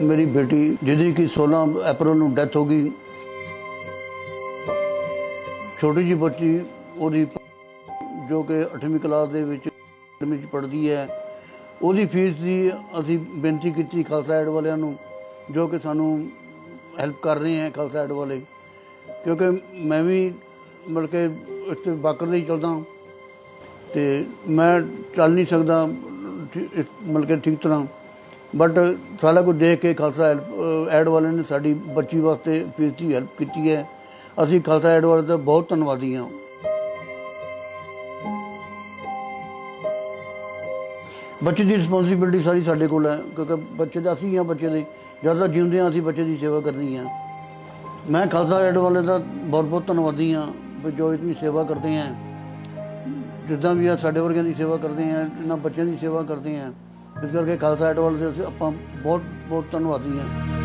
ਮੇਰੀ ਬੇਟੀ ਜਿਹਦੀ ਕਿ 16 ਅਪ੍ਰੈਲ ਨੂੰ ਡੈਥ ਹੋ ਗਈ। ਛੋਟੀ ਜੀ ਬੱਚੀ ਉਹਦੀ ਜੋ ਕਿ 8ਵੀਂ ਕਲਾਸ ਦੇ ਵਿੱਚ ਅਕੈਡਮੀ ਪੜ੍ਹਦੀ ਹੈ, ਉਹਦੀ ਫੀਸ ਦੀ ਅਸੀਂ ਬੇਨਤੀ ਕੀਤੀ ਖਾਲਸਾ ਐਡ ਵਾਲਿਆਂ ਨੂੰ, ਜੋ ਕਿ ਸਾਨੂੰ ਹੈਲਪ ਕਰ ਰਹੇ ਹੈ ਖਾਲਸਾ ਐਡ ਵਾਲੇ। ਕਿਉਂਕਿ ਮੈਂ ਵੀ ਮਤਲਬ ਕਿ ਇਸ ਤੇ ਬਾਕਰ ਨਹੀਂ ਚੱਲਦਾ ਤੇ ਮੈਂ ਚੱਲ ਨਹੀਂ ਸਕਦਾ, ਠੀ- ਇਸ- ਮਤਲਬ ਕਿ ਠੀਕ ਤਰ੍ਹਾਂ। ਬਟ uh, ਸਾਰਾ ਕੁਝ ਦੇਖ ਕੇ ਖਾਲਸਾ ਹੈਲਪ ਐਡ ਵਾਲਿਆਂ ਨੇ ਸਾਡੀ ਬੱਚੀ ਵਾਸਤੇ ਫੀਸ ਦੀ ਹੈਲਪ ਕੀਤੀ ਹੈ। ਅਸੀਂ ਖਾਲਸਾ ਐਡ ਵਾਲੇ ਦਾ ਬਹੁਤ ਧੰਨਵਾਦੀ ਹਾਂ। ਬੱਚੇ ਦੀ ਰਿਸਪੌਂਸਿਬਿਲਟੀ ਸਾਰੀ ਸਾਡੇ ਕੋਲ ਹੈ, ਕਿਉਂਕਿ ਬੱਚੇ ਦਾ ਅਸੀਂ ਹਾਂ ਬੱਚੇ ਦੇ। ਜਦ ਤੱਕ ਜਿਉਂਦੇ ਹਾਂ, ਅਸੀਂ ਬੱਚੇ ਦੀ ਸੇਵਾ ਕਰਨੀ ਹੈ। ਮੈਂ ਖਾਲਸਾ ਐਡ ਵਾਲੇ ਦਾ ਬਹੁਤ ਬਹੁਤ ਧੰਨਵਾਦੀ ਹਾਂ ਵੀ ਜੋ ਇਤਨੀ ਸੇਵਾ ਕਰਦੇ ਹੈ। ਜਿੱਦਾਂ ਵੀ ਆ ਸਾਡੇ ਵਰਗਿਆਂ ਦੀ ਸੇਵਾ ਕਰਦੇ ਆ ਇਹਨਾਂ ਬੱਚਿਆਂ ਦੀ ਸੇਵਾ ਕਰਦੇ ਆ ਇਸ ਕਰਕੇ ਖਾਲਸਾ ਐਡ ਵਾਲੇ ਦੇ ਅਸੀਂ ਆਪਾਂ ਬਹੁਤ ਬਹੁਤ ਧੰਨਵਾਦੀ ਹਾਂ।